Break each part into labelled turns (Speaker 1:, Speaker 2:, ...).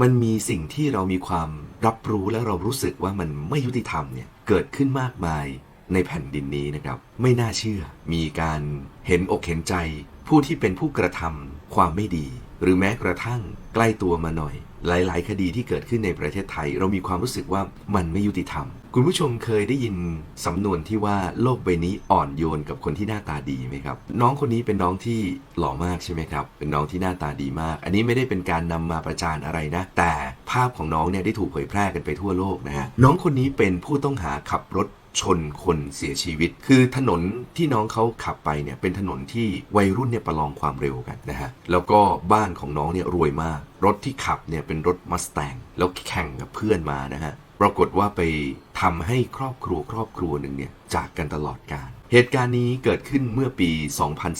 Speaker 1: มันมีสิ่งที่เรามีความรับรู้และเรารู้สึกว่ามันไม่ยุติธรรมเนี่ยเกิดขึ้นมากมาย ในแผ่นดินนี้นะครับ ไม่น่าเชื่อ มีการเห็นอกเห็นใจ ผู้ที่เป็นผู้กระทำความไม่ดี หรือแม้กระทั่งใกล้ตัวมาหน่อย หลาย ๆ คดีที่เกิดขึ้นในประเทศไทย เรามีความรู้สึกว่ามันไม่ยุติธรรม คุณผู้ชมเคยได้ยินสำนวนที่ว่าโลกใบนี้อ่อนโยนกับคนที่หน้าตาดีไหมครับ น้องคนนี้เป็นน้องที่หล่อมากใช่ไหมครับ เป็นน้องที่หน้าตาดีมาก อันนี้ไม่ได้เป็นการนำมาประจานอะไรนะ แต่ภาพของน้องเนี่ยได้ถูกเผยแพร่กันไปทั่วโลกนะฮะ น้องคนนี้เป็นผู้ต้องหาขับรถ ชนคนเสียชีวิต คือถนนที่น้องเขาขับไปเนี่ยเป็นถนนที่วัยรุ่นเนี่ยประลองความเร็วกันนะฮะแล้วก็บ้านของน้องเนี่ยรวยมาก รถที่ขับเนี่ยเป็นรถมัสแตงแล้วแข่งกับเพื่อนมานะฮะปรากฏว่าไปทำให้ครอบครัวครอบครัวหนึ่งเนี่ยจากกันตลอดกาลเหตุการณ์นี้เกิดขึ้นเมื่อปี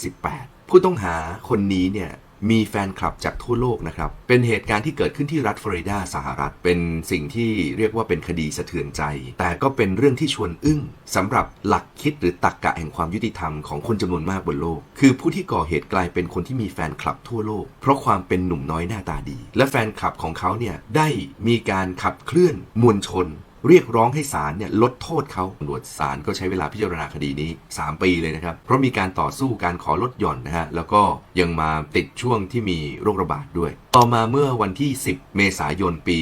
Speaker 1: 2018 ผู้ต้องหาคนนี้เนี่ย มีแฟนคลับจากทั่วโลกนะครับ เป็นเหตุการณ์ที่เกิดขึ้นที่รัฐฟลอริดาสหรัฐ เป็นสิ่งที่เรียกว่าเป็นคดีสะเทือนใจ แต่ก็เป็นเรื่องที่ชวนอึ้งสำหรับหลักคิดหรือตรรกกะแห่งความยุติธรรมของคนจำนวนมากบนโลก คือผู้ที่ก่อเหตุกลายเป็นคนที่มีแฟนคลับทั่วโลก เพราะความเป็นหนุ่มน้อยหน้าตาดี และแฟนคลับของเขาเนี่ยได้มีการขับเคลื่อนมวลชน เรียกร้องให้ศาลเนี่ยลดโทษเขาตำรวจศาลก็ใช้เวลาพิจารณาคดีนี้ 3 ปีเลยนะครับ เพราะมีการต่อสู้การขอลดหย่อนนะฮะ แล้วก็ยังมาติดช่วงที่มีโรคระบาดด้วย ต่อมาเมื่อวันที่ 10 เมษายนปี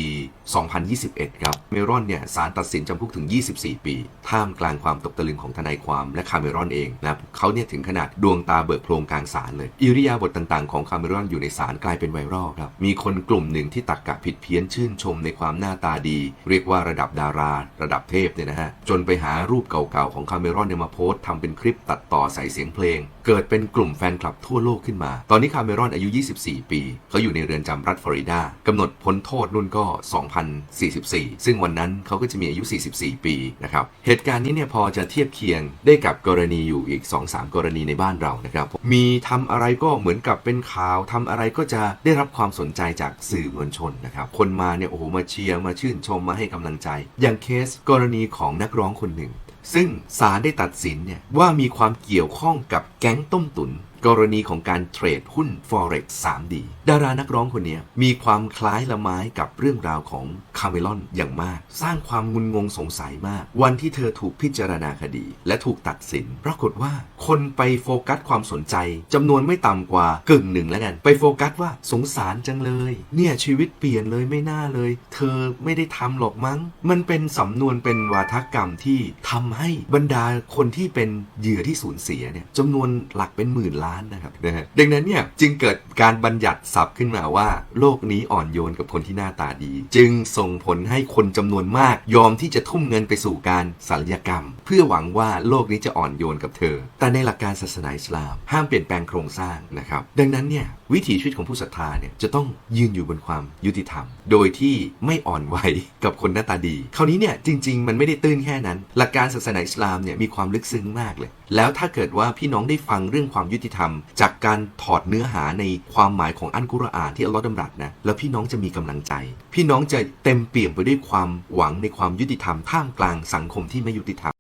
Speaker 1: 2021 ครับ เมรอนเนี่ยศาลตัดสินจำคุกถึง 24 ปี ท่ามกลางความตกตะลึงของทนายความและคาเมรอนเองนะครับเขาเนี่ยถึงขนาดดวงตาเบิกโพลงกลางศาลเลย อิริยาบถต่างๆของคาเมรอนอยู่ในศาลกลายเป็นไวรัลครับ มีคนกลุ่มหนึ่งที่ตักกะผิดเพี้ยนชื่นชมในความหน้าตาดี เรียกว่าระดับดารา ระดับเทพเนี่ยนะฮะจนไปหารูปเก่าๆของคาเมรอนเนี่ยมาโพสต์ทำเป็นคลิปตัดต่อใส่เสียงเพลงเกิดเป็นกลุ่มแฟนคลับทั่วโลกขึ้นมา ตอนนี้คาเมรอนอายุ 24 ปี เขาอยู่ในเรือนจำรัฐฟลอริดากำหนดพ้นโทษนุ่นก็ 2044 ซึ่งวันนั้นเขาก็จะมีอายุ 44 ปีนะครับ เหตุการณ์นี้เนี่ยพอจะเทียบเคียงได้กับกรณีอยู่อีก 2-3 กรณีในบ้านเรานะครับ มีทำอะไรก็เหมือนกับเป็นข่าวทำอะไรก็จะได้รับความสนใจจากสื่อมวลชนนะครับ คนมาเนี่ยโอ้โหมาเชียร์มาชื่นชมมาให้กำลังใจ อย่างเคสกรณีของนักร้องคนหนึ่ง ซึ่งศาลได้ตัดสินเนี่ยว่ามีความเกี่ยวข้องกับแก๊งต้มตุน กรณีของการเทรดหุ้น Forex 3D ดารานักร้องคนนี้มีความคล้ายละไม้กับเรื่องราวของ คาเมลอนอย่างมาก สร้างความงุนงงสงสัยมาก วันที่เธอถูกพิจารณาคดี และถูกตัดสิน ปรากฏว่าคนไปโฟกัสความสนใจจำนวนไม่ต่ำกว่ากึ่งหนึ่งแล้วกัน ไปโฟกัสว่าสงสารจังเลย เนี่ยชีวิตเปลี่ยนเลยไม่น่าเลย เธอไม่ได้ทำหรอกมั้ง มันเป็นสำนวนเป็นวาทกรรมที่ทำให้บรรดาคนที่เป็นเหยื่อที่สูญเสียเนี่ยจำนวนหลักเป็นหมื่นล้านนะครับนะฮะดังนั้นเนี่ยจึงเกิดการบัญญัติศัพท์ขึ้นมาว่า โลกนี้อ่อนโยนกับคนที่หน้าตาดี จึงส่งผลให้คนจำนวนมาก ยอมที่จะทุ่มเงินไปสู่การศัลยกรรม เพื่อหวังว่าโลกนี้จะอ่อนโยนกับเธอ แต่ในหลักการศาสนาอิสลาม ห้ามเปลี่ยนแปลงโครงสร้างนะครับ ดังนั้นเนี่ยวิถีชีวิตของผู้ศรัทธาเนี่ยจะต้องยืนอยู่บนความยุติธรรม โดยที่ไม่อ่อนไหวกับคนหน้าตาดี คราวนี้เนี่ยจริง ๆ มันไม่ได้ตื้นแค่นั้น หลักการศาสนาอิสลามเนี่ยมีความลึกซึ้งมากเลย แล้วถ้าเกิดว่าพี่น้องได้ฟังเรื่องความยุติธรรม จากการถอดเนื้อหาในความหมายของอันกุรอานที่อัลลอฮ์ดำรัสนะแล้วพี่น้องจะมีกำลังใจ พี่น้องจะเต็มเปี่ยมไปด้วยความหวังในความยุติธรรมท่ามกลางสังคมที่ไม่ยุติธรรม